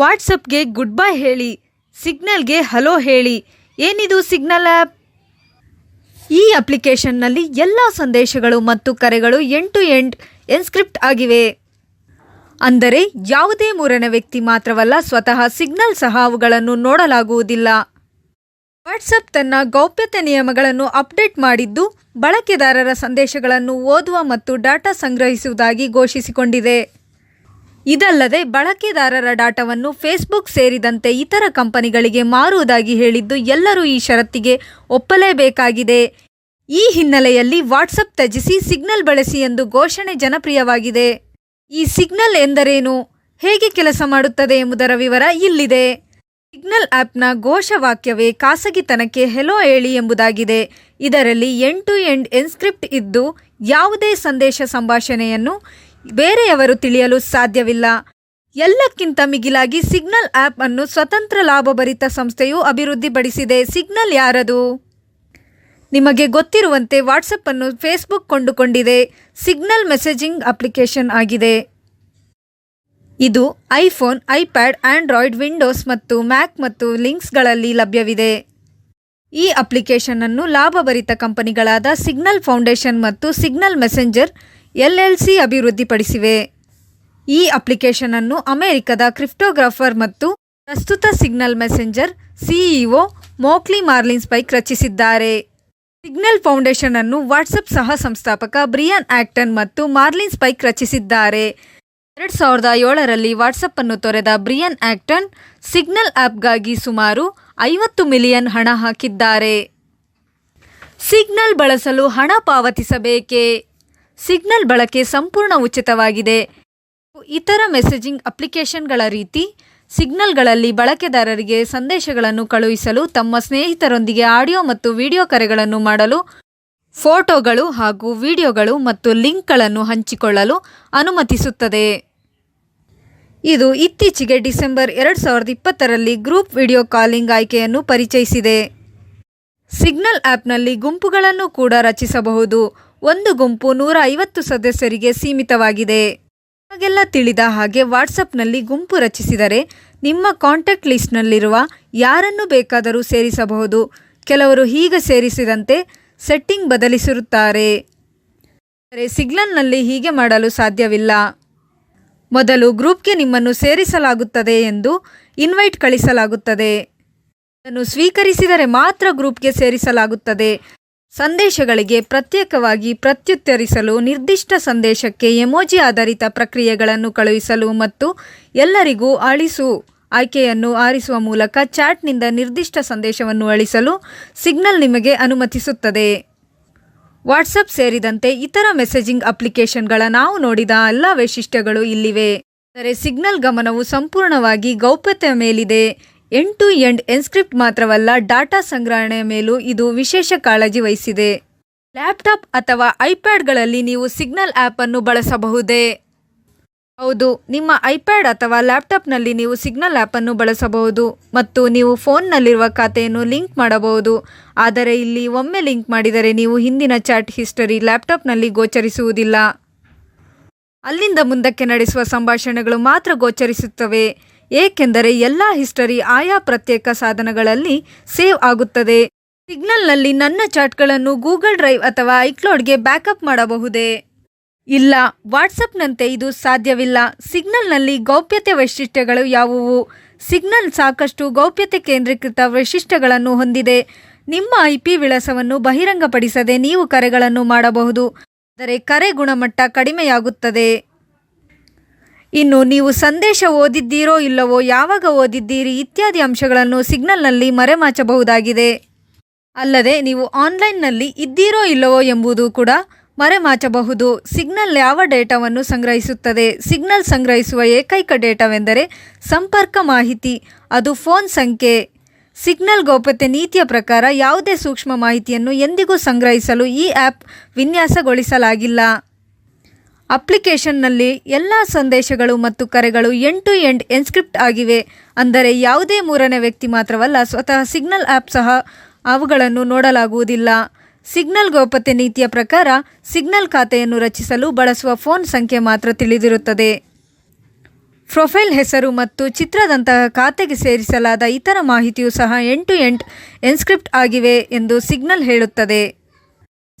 ವಾಟ್ಸಪ್ಗೆ good bye ಹೇಳಿ, ಸಿಗ್ನಲ್ಗೆ hello ಹೇಳಿ. ಏನಿದು ಸಿಗ್ನಲ್ ಆ್ಯಪ್? ಈ ಅಪ್ಲಿಕೇಶನ್ನಲ್ಲಿ ಎಲ್ಲ ಸಂದೇಶಗಳು ಮತ್ತು ಕರೆಗಳು ಎಂಡ್ ಟು ಎಂಡ್ ಎನ್ಸ್ಕ್ರಿಪ್ಟ್ ಆಗಿವೆ. ಅಂದರೆ ಯಾವುದೇ ಮೂರನೇ ವ್ಯಕ್ತಿ ಮಾತ್ರವಲ್ಲ, ಸ್ವತಃ ಸಿಗ್ನಲ್ ಸಹ ಅವುಗಳನ್ನು ನೋಡಲಾಗುವುದಿಲ್ಲ. ವಾಟ್ಸಪ್ ತನ್ನ ಗೌಪ್ಯತೆ ನಿಯಮಗಳನ್ನು ಅಪ್ಡೇಟ್ ಮಾಡಿದ್ದು, ಬಳಕೆದಾರರ ಸಂದೇಶಗಳನ್ನು ಓದುವ ಮತ್ತು ಡಾಟಾ ಸಂಗ್ರಹಿಸುವುದಾಗಿ ಘೋಷಿಸಿಕೊಂಡಿದೆ. ಇದಲ್ಲದೆ ಬಳಕೆದಾರರ ಡಾಟಾವನ್ನು ಫೇಸ್ಬುಕ್ ಸೇರಿದಂತೆ ಇತರ ಕಂಪನಿಗಳಿಗೆ ಮಾರುವುದಾಗಿ ಹೇಳಿದ್ದು ಎಲ್ಲರೂ ಈ ಷರತ್ತಿಗೆ ಒಪ್ಪಲೇಬೇಕಾಗಿದೆ. ಈ ಹಿನ್ನೆಲೆಯಲ್ಲಿ ವಾಟ್ಸಪ್ ತ್ಯಜಿಸಿ ಸಿಗ್ನಲ್ ಬಳಸಿ ಎಂದು ಘೋಷಣೆ ಜನಪ್ರಿಯವಾಗಿದೆ. ಈ ಸಿಗ್ನಲ್ ಎಂದರೇನು? ಹೇಗೆ ಕೆಲಸ ಮಾಡುತ್ತದೆ ಎಂಬುದರ ವಿವರ ಇಲ್ಲಿದೆ. ಸಿಗ್ನಲ್ ಆ್ಯಪ್ನ ಘೋಷವಾಕ್ಯವೇ ಖಾಸಗಿತನಕ್ಕೆ ಹೆಲೋ ಹೇಳಿ ಎಂಬುದಾಗಿದೆ. ಇದರಲ್ಲಿ ಎಂಡ್ ಟು ಎಂಡ್ ಎನ್ಸ್ಕ್ರಿಪ್ಟ್ ಇದ್ದು ಯಾವುದೇ ಸಂದೇಶ ಸಂಭಾಷಣೆಯನ್ನು ಬೇರೆಯವರು ತಿಳಿಯಲು ಸಾಧ್ಯವಿಲ್ಲ. ಎಲ್ಲಕ್ಕಿಂತ ಮಿಗಿಲಾಗಿ ಸಿಗ್ನಲ್ ಆ್ಯಪ್ ಅನ್ನು ಸ್ವತಂತ್ರ ಲಾಭಭರಿತ ಸಂಸ್ಥೆಯು ಅಭಿವೃದ್ಧಿಪಡಿಸಿದೆ. ಸಿಗ್ನಲ್ ಯಾರದು? ನಿಮಗೆ ಗೊತ್ತಿರುವಂತೆ ವಾಟ್ಸಪ್ ಅನ್ನು ಫೇಸ್ಬುಕ್ ಕೊಂಡುಕೊಂಡಿದೆ. ಸಿಗ್ನಲ್ ಮೆಸೇಜಿಂಗ್ ಅಪ್ಲಿಕೇಶನ್ ಆಗಿದೆ. ಇದು ಐಫೋನ್, ಐಪ್ಯಾಡ್, ಆಂಡ್ರಾಯ್ಡ್, ವಿಂಡೋಸ್ ಮತ್ತು ಮ್ಯಾಕ್ ಮತ್ತು ಲಿಂಕ್ಸ್ಗಳಲ್ಲಿ ಲಭ್ಯವಿದೆ. ಈ ಅಪ್ಲಿಕೇಶನ್ ಅನ್ನು ಲಾಭಭರಿತ ಕಂಪನಿಗಳಾದ ಸಿಗ್ನಲ್ ಫೌಂಡೇಶನ್ ಮತ್ತು ಸಿಗ್ನಲ್ ಮೆಸೆಂಜರ್ ಎಲ್ಎಲ್ಸಿ ಅಭಿವೃದ್ಧಿಪಡಿಸಿವೆ. ಈ ಅಪ್ಲಿಕೇಶನ್ ಅನ್ನು ಅಮೆರಿಕದ ಕ್ರಿಪ್ಟೋಗ್ರಾಫರ್ ಮತ್ತು ಪ್ರಸ್ತುತ Signal Messenger CEO Moxie Marlinspike ರಚಿಸಿದ್ದಾರೆ. ಸಿಗ್ನಲ್ ಫೌಂಡೇಶನ್ ಅನ್ನು ವಾಟ್ಸಪ್ ಸಹ ಸಂಸ್ಥಾಪಕ ಬ್ರಿಯಾನ್ ಆಕ್ಟನ್ ಮತ್ತು ಮಾರ್ಲಿನ್ ಸ್ಪೈಕ್ ರಚಿಸಿದ್ದಾರೆ. ಎರಡು ಸಾವಿರದ ಏಳರಲ್ಲಿ ವಾಟ್ಸಪ್ ಅನ್ನು ತೊರೆದ ಬ್ರಿಯನ್ ಆಕ್ಟನ್ ಸಿಗ್ನಲ್ ಆ್ಯಪ್ಗಾಗಿ ಸುಮಾರು ಐವತ್ತು ಮಿಲಿಯನ್ ಹಣ ಹಾಕಿದ್ದಾರೆ. ಸಿಗ್ನಲ್ ಬಳಸಲು ಹಣ ಪಾವತಿಸಬೇಕೇ? ಸಿಗ್ನಲ್ ಬಳಕೆ ಸಂಪೂರ್ಣ ಉಚಿತವಾಗಿದೆ. ಇತರ ಮೆಸೇಜಿಂಗ್ ಅಪ್ಲಿಕೇಶನ್ಗಳ ರೀತಿ ಸಿಗ್ನಲ್ಗಳಲ್ಲಿ ಬಳಕೆದಾರರಿಗೆ ಸಂದೇಶಗಳನ್ನು ಕಳುಹಿಸಲು ತಮ್ಮ ಸ್ನೇಹಿತರೊಂದಿಗೆ ಆಡಿಯೋ ಮತ್ತು ವಿಡಿಯೋ ಕರೆಗಳನ್ನು ಮಾಡಲು, ಫೋಟೋಗಳು ಹಾಗೂ ವಿಡಿಯೋಗಳು ಮತ್ತು ಲಿಂಕ್ಗಳನ್ನು ಹಂಚಿಕೊಳ್ಳಲು ಅನುಮತಿಸುತ್ತದೆ. ಇದು ಇತ್ತೀಚೆಗೆ ಡಿಸೆಂಬರ್ ಎರಡು ಸಾವಿರದ ಇಪ್ಪತ್ತರಲ್ಲಿ ಗ್ರೂಪ್ ವಿಡಿಯೋ ಕಾಲಿಂಗ್ ಆಯ್ಕೆಯನ್ನು ಪರಿಚಯಿಸಿದೆ. ಸಿಗ್ನಲ್ ಆ್ಯಪ್ನಲ್ಲಿ ಗುಂಪುಗಳನ್ನು ಕೂಡ ರಚಿಸಬಹುದು. ಒಂದು ಗುಂಪು ನೂರ ಐವತ್ತು ಸದಸ್ಯರಿಗೆ ಸೀಮಿತವಾಗಿದೆ. ನಿಮಗೆಲ್ಲ ತಿಳಿದ ಹಾಗೆ ವಾಟ್ಸಪ್ನಲ್ಲಿ ಗುಂಪು ರಚಿಸಿದರೆ ನಿಮ್ಮ ಕಾಂಟ್ಯಾಕ್ಟ್ ಲಿಸ್ಟ್ನಲ್ಲಿರುವ ಯಾರನ್ನು ಬೇಕಾದರೂ ಸೇರಿಸಬಹುದು. ಕೆಲವರು ಹೀಗೆ ಸೇರಿಸಿದಂತೆ ಸೆಟ್ಟಿಂಗ್ ಬದಲಿಸಿರುತ್ತಾರೆ. ಆದರೆ ಸಿಗ್ನಲ್ನಲ್ಲಿ ಹೀಗೆ ಮಾಡಲು ಸಾಧ್ಯವಿಲ್ಲ. ಮೊದಲು ಗ್ರೂಪ್ಗೆ ನಿಮ್ಮನ್ನು ಸೇರಿಸಲಾಗುತ್ತದೆ ಎಂದು ಇನ್ವೈಟ್ ಕಳಿಸಲಾಗುತ್ತದೆ. ಅದನ್ನು ಸ್ವೀಕರಿಸಿದರೆ ಮಾತ್ರ ಗ್ರೂಪ್ಗೆ ಸೇರಿಸಲಾಗುತ್ತದೆ. ಸಂದೇಶಗಳಿಗೆ ಪ್ರತ್ಯೇಕವಾಗಿ ಪ್ರತ್ಯುತ್ತರಿಸಲು ನಿರ್ದಿಷ್ಟ ಸಂದೇಶಕ್ಕೆ ಎಮೋಜಿ ಆಧಾರಿತ ಪ್ರಕ್ರಿಯೆಗಳನ್ನು ಕಳುಹಿಸಲು ಮತ್ತು ಎಲ್ಲರಿಗೂ ಅಳಿಸು ಆಯ್ಕೆಯನ್ನು ಆರಿಸುವ ಮೂಲಕ ಚಾಟ್ನಿಂದ ನಿರ್ದಿಷ್ಟ ಸಂದೇಶವನ್ನು ಅಳಿಸಲು ಸಿಗ್ನಲ್ ನಿಮಗೆ ಅನುಮತಿಸುತ್ತದೆ. ವಾಟ್ಸಪ್ ಸೇರಿದಂತೆ ಇತರ ಮೆಸೇಜಿಂಗ್ ಅಪ್ಲಿಕೇಶನ್ಗಳ ನಾವು ನೋಡಿದ ಎಲ್ಲ ವೈಶಿಷ್ಟ್ಯಗಳು ಇಲ್ಲಿವೆ. ಆದರೆ ಸಿಗ್ನಲ್ ಗಮನವು ಸಂಪೂರ್ಣವಾಗಿ ಗೌಪ್ಯತೆಯ ಮೇಲಿದೆ. ಎಂಡ್ ಟು ಎಂಡ್ ಎನ್ಸ್ಕ್ರಿಪ್ಟ್ ಮಾತ್ರವಲ್ಲ ಡಾಟಾ ಸಂಗ್ರಹಣೆಯ ಮೇಲೂ ಇದು ವಿಶೇಷ ಕಾಳಜಿ ವಹಿಸಿದೆ. ಲ್ಯಾಪ್ಟಾಪ್ ಅಥವಾ ಐಪ್ಯಾಡ್ಗಳಲ್ಲಿ ನೀವು ಸಿಗ್ನಲ್ ಆ್ಯಪ್ ಅನ್ನು ಬಳಸಬಹುದೇ? ಹೌದು, ನಿಮ್ಮ ಐಪ್ಯಾಡ್ ಅಥವಾ ಲ್ಯಾಪ್ಟಾಪ್ನಲ್ಲಿ ನೀವು ಸಿಗ್ನಲ್ ಆ್ಯಪನ್ನು ಬಳಸಬಹುದು ಮತ್ತು ನೀವು ಫೋನ್ನಲ್ಲಿರುವ ಖಾತೆಯನ್ನು ಲಿಂಕ್ ಮಾಡಬಹುದು. ಆದರೆ ಇಲ್ಲಿ ಒಮ್ಮೆ ಲಿಂಕ್ ಮಾಡಿದರೆ ನೀವು ಹಿಂದಿನ ಚಾಟ್ ಹಿಸ್ಟರಿ ಲ್ಯಾಪ್ಟಾಪ್ನಲ್ಲಿ ಗೋಚರಿಸುವುದಿಲ್ಲ. ಅಲ್ಲಿಂದ ಮುಂದಕ್ಕೆ ನಡೆಸುವ ಸಂಭಾಷಣೆಗಳು ಮಾತ್ರ ಗೋಚರಿಸುತ್ತವೆ. ಏಕೆಂದರೆ ಎಲ್ಲ ಹಿಸ್ಟರಿ ಆಯಾ ಪ್ರತ್ಯೇಕ ಸಾಧನಗಳಲ್ಲಿ ಸೇವ್ ಆಗುತ್ತದೆ. ಸಿಗ್ನಲ್ನಲ್ಲಿ ನನ್ನ ಚಾಟ್ಗಳನ್ನು ಗೂಗಲ್ ಡ್ರೈವ್ ಅಥವಾ ಐಕ್ಲೋಡ್ಗೆ ಬ್ಯಾಕಪ್ ಮಾಡಬಹುದೇ? ಇಲ್ಲ, ವಾಟ್ಸಪ್ನಂತೆ ಇದು ಸಾಧ್ಯವಿಲ್ಲ. ಸಿಗ್ನಲ್ನಲ್ಲಿ ಗೌಪ್ಯತೆ ವೈಶಿಷ್ಟ್ಯಗಳು ಯಾವುವು? ಸಿಗ್ನಲ್ ಸಾಕಷ್ಟು ಗೌಪ್ಯತೆ ಕೇಂದ್ರೀಕೃತ ವೈಶಿಷ್ಟ್ಯಗಳನ್ನು ಹೊಂದಿದೆ. ನಿಮ್ಮ ಐ ಪಿ ವಿಳಾಸವನ್ನು ಬಹಿರಂಗಪಡಿಸದೆ ನೀವು ಕರೆಗಳನ್ನು ಮಾಡಬಹುದು. ಆದರೆ ಕರೆ ಗುಣಮಟ್ಟ ಕಡಿಮೆಯಾಗುತ್ತದೆ. ಇನ್ನು ನೀವು ಸಂದೇಶ ಓದಿದ್ದೀರೋ ಇಲ್ಲವೋ, ಯಾವಾಗ ಓದಿದ್ದೀರಿ ಇತ್ಯಾದಿ ಅಂಶಗಳನ್ನು ಸಿಗ್ನಲ್ನಲ್ಲಿ ಮರೆಮಾಚಬಹುದಾಗಿದೆ. ಅಲ್ಲದೆ ನೀವು ಆನ್ಲೈನ್ನಲ್ಲಿ ಇದ್ದೀರೋ ಇಲ್ಲವೋ ಎಂಬುದು ಕೂಡ ಮರೆಮಾಚಬಹುದು. ಸಿಗ್ನಲ್ ಯಾವ ಡೇಟಾವನ್ನು ಸಂಗ್ರಹಿಸುತ್ತದೆ? ಸಿಗ್ನಲ್ ಸಂಗ್ರಹಿಸುವ ಏಕೈಕ ಡೇಟಾವೆಂದರೆ ಸಂಪರ್ಕ ಮಾಹಿತಿ, ಅದು ಫೋನ್ ಸಂಖ್ಯೆ. ಸಿಗ್ನಲ್ ಗೌಪ್ಯತೆ ನೀತಿಯ ಪ್ರಕಾರ ಯಾವುದೇ ಸೂಕ್ಷ್ಮ ಮಾಹಿತಿಯನ್ನು ಎಂದಿಗೂ ಸಂಗ್ರಹಿಸಲು ಈ ಆ್ಯಪ್ ವಿನ್ಯಾಸಗೊಳಿಸಲಾಗಿಲ್ಲ. ಅಪ್ಲಿಕೇಶನ್ನಲ್ಲಿ ಎಲ್ಲ ಸಂದೇಶಗಳು ಮತ್ತು ಕರೆಗಳು ಎಂಡ್ ಟು ಎಂಡ್ ಎನ್ಸ್ಕ್ರಿಪ್ಟ್ ಆಗಿವೆ. ಅಂದರೆ ಯಾವುದೇ ಮೂರನೇ ವ್ಯಕ್ತಿ ಮಾತ್ರವಲ್ಲ, ಸ್ವತಃ ಸಿಗ್ನಲ್ ಆ್ಯಪ್ ಸಹ ಅವುಗಳನ್ನು ನೋಡಲಾಗುವುದಿಲ್ಲ. ಸಿಗ್ನಲ್ ಗೌಪ್ಯತೆ ನೀತಿಯ ಪ್ರಕಾರ ಸಿಗ್ನಲ್ ಖಾತೆಯನ್ನು ರಚಿಸಲು ಬಳಸುವ ಫೋನ್ ಸಂಖ್ಯೆ ಮಾತ್ರ ತಿಳಿದಿರುತ್ತದೆ. ಪ್ರೊಫೈಲ್ ಹೆಸರು ಮತ್ತು ಚಿತ್ರದಂತಹ ಖಾತೆಗೆ ಸೇರಿಸಲಾದ ಇತರ ಮಾಹಿತಿಯು ಸಹ ಎಂಟು ಎಂಟು ಎಂಡ್ ಎನ್ಸ್ಕ್ರಿಪ್ಟ್ ಆಗಿವೆ ಎಂದು ಸಿಗ್ನಲ್ ಹೇಳುತ್ತದೆ.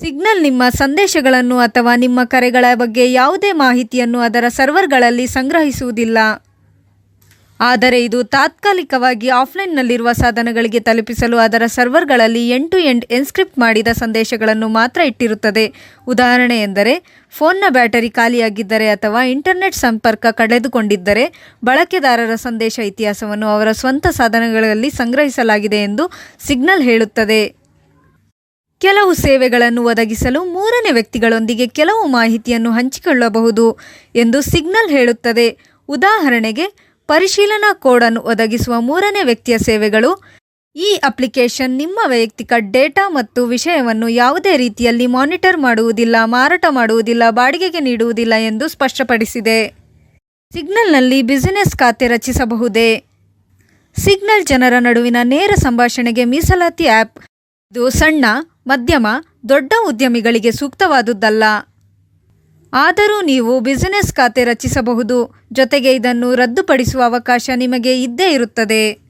ಸಿಗ್ನಲ್ ನಿಮ್ಮ ಸಂದೇಶಗಳನ್ನು ಅಥವಾ ನಿಮ್ಮ ಕರೆಗಳ ಬಗ್ಗೆ ಯಾವುದೇ ಮಾಹಿತಿಯನ್ನು ಅದರ ಸರ್ವರ್ಗಳಲ್ಲಿ ಸಂಗ್ರಹಿಸುವುದಿಲ್ಲ. ಆದರೆ ಇದು ತಾತ್ಕಾಲಿಕವಾಗಿ ಆಫ್ಲೈನ್ನಲ್ಲಿರುವ ಸಾಧನಗಳಿಗೆ ತಲುಪಿಸಲು ಅದರ ಸರ್ವರ್ಗಳಲ್ಲಿ ಎಂಡ್ ಟು ಎಂಡ್ ಎನ್ಸ್ಕ್ರಿಪ್ಟ್ ಮಾಡಿದ ಸಂದೇಶಗಳನ್ನು ಮಾತ್ರ ಇಟ್ಟಿರುತ್ತದೆ. ಉದಾಹರಣೆ ಎಂದರೆ ಫೋನ್ನ ಬ್ಯಾಟರಿ ಖಾಲಿಯಾಗಿದ್ದರೆ ಅಥವಾ ಇಂಟರ್ನೆಟ್ ಸಂಪರ್ಕ ಕಳೆದುಕೊಂಡಿದ್ದರೆ ಬಳಕೆದಾರರ ಸಂದೇಶ ಇತಿಹಾಸವನ್ನು ಅವರ ಸ್ವಂತ ಸಾಧನಗಳಲ್ಲಿ ಸಂಗ್ರಹಿಸಲಾಗಿದೆ ಎಂದು ಸಿಗ್ನಲ್ ಹೇಳುತ್ತದೆ. ಕೆಲವು ಸೇವೆಗಳನ್ನು ಒದಗಿಸಲು ಮೂರನೇ ವ್ಯಕ್ತಿಗಳೊಂದಿಗೆ ಕೆಲವು ಮಾಹಿತಿಯನ್ನು ಹಂಚಿಕೊಳ್ಳಬಹುದು ಎಂದು ಸಿಗ್ನಲ್ ಹೇಳುತ್ತದೆ. ಉದಾಹರಣೆಗೆ, ಪರಿಶೀಲನಾ ಕೋಡನ್ನು ಒದಗಿಸುವ ಮೂರನೇ ವ್ಯಕ್ತಿಯ ಸೇವೆಗಳು. ಈ ಅಪ್ಲಿಕೇಶನ್ ನಿಮ್ಮ ವೈಯಕ್ತಿಕ ಡೇಟಾ ಮತ್ತು ವಿಷಯವನ್ನು ಯಾವುದೇ ರೀತಿಯಲ್ಲಿ ಮಾನಿಟರ್ ಮಾಡುವುದಿಲ್ಲ, ಮಾರಾಟ ಮಾಡುವುದಿಲ್ಲ, ಬಾಡಿಗೆಗೆ ನೀಡುವುದಿಲ್ಲ ಎಂದು ಸ್ಪಷ್ಟಪಡಿಸಿದೆ. ಸಿಗ್ನಲ್ನಲ್ಲಿ ಬಿಸಿನೆಸ್ ಖಾತೆ ರಚಿಸಬಹುದೇ? ಸಿಗ್ನಲ್ ಜನರ ನಡುವಿನ ನೇರ ಸಂಭಾಷಣೆಗೆ ಮೀಸಲಾತಿ ಆ್ಯಪ್. ಇದು ಸಣ್ಣ ಮಧ್ಯಮ ದೊಡ್ಡ ಉದ್ಯಮಿಗಳಿಗೆ ಸೂಕ್ತವಾದುದಲ್ಲ ಆದರೂ ನೀವು ಬಿಸಿನೆಸ್ ಖಾತೆ ರಚಿಸಬಹುದು. ಜೊತೆಗೆ ಇದನ್ನು ರದ್ದುಪಡಿಸುವ ಅವಕಾಶ ನಿಮಗೆ ಇದ್ದೇ ಇರುತ್ತದೆ.